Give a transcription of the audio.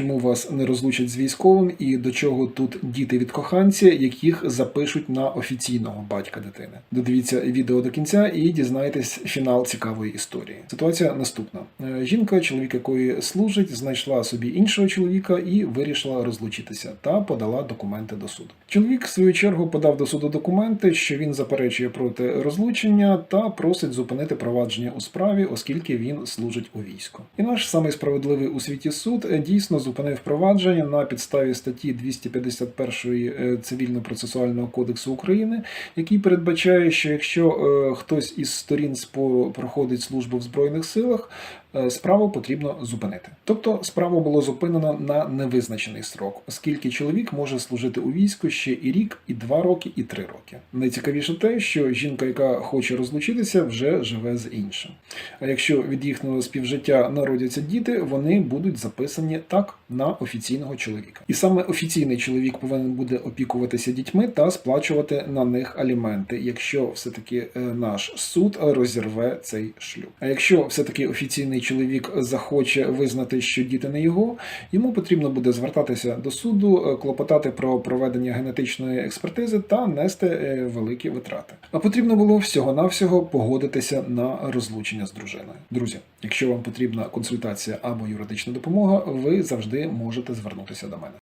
чому вас не розлучать з військовим і до чого тут діти від коханці, яких запишуть на офіційного батька дитини. Додивіться відео до кінця і дізнайтесь фінал цікавої історії. Ситуація наступна: жінка, чоловік якої служить, знайшла собі іншого чоловіка і вирішила розлучитися та подала документи до суду. Чоловік, в свою чергу, подав до суду документи, що він заперечує проти розлучення та просить зупинити провадження у справі, оскільки він служить у війську. І наш самий справедливий у світі суд е, дійсно зупинив провадження на підставі статті 251 е, Цивільно-процесуального кодексу України, який передбачає, що якщо е, хтось із сторін спору проходить службу в збройних силах, е, справу потрібно зупинити. Тобто справу було зупинено на невизначений срок, оскільки чоловік може служити у війську ще і рік, і два роки, і три роки. Найцікавіше те, що жінка, яка хоче розлучитися, вже живе з іншим. А якщо від їхнього співжиття народяться діти, вони будуть записані так на офіційного чоловіка. І саме офіційний чоловік повинен буде опікуватися дітьми та сплачувати на них аліменти, якщо все-таки е, наш суд розірве цей шлюб. А якщо все-таки офіційний чоловік захоче визнати, що діти не його, йому потрібно буде звертатися до суду, е, клопотати про проведення генетичної експертизи та нести е, великі витрати. А потрібно було всього-навсього погодитися на розлучення з дружиною. Друзі, якщо вам потрібна консультація або юридична допомога, ви завжди можете звернутися до мене.